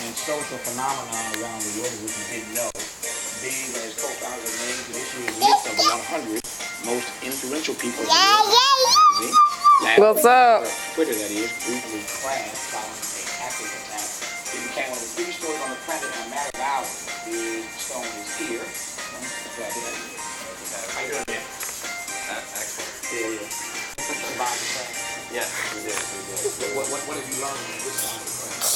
and social phenomenon around the world which you didn't know. Being as co-founder of named this year's list of 100 most influential people in the world. magazine. Last What's up? Twitter, that is, briefly crashed following a hacker attack. It became one of the biggest stories on the planet in a matter of hours. Big Stone is here. Glad to have you. How you doing, man? Yeah, yeah. Survived the crash. Yeah, we did, we did. What, what, what have you learned from this side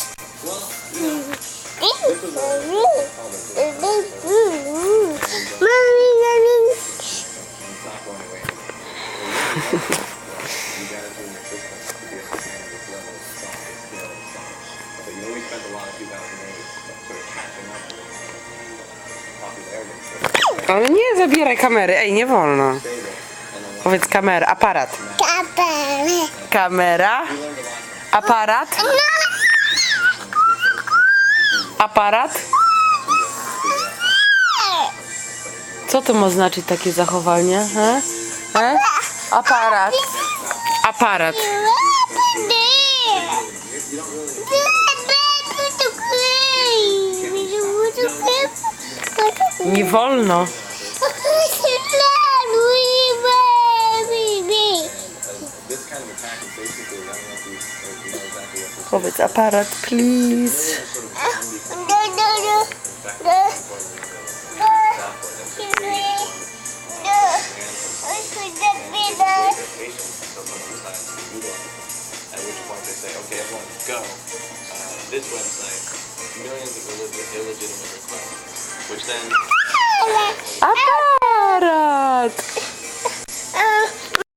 Ale nie zabieraj kamery, ej, nie wolno. Powiedz kamera, aparat. Kamera, we learned a lot from aparat, aparat. Co to ma znaczyć takie zachowanie? He? He? Aparat, aparat. Nie wolno. this kind of At which point they say, okay, everyone go. Uh, this website, millions of illegit- illegitimate requests, which then!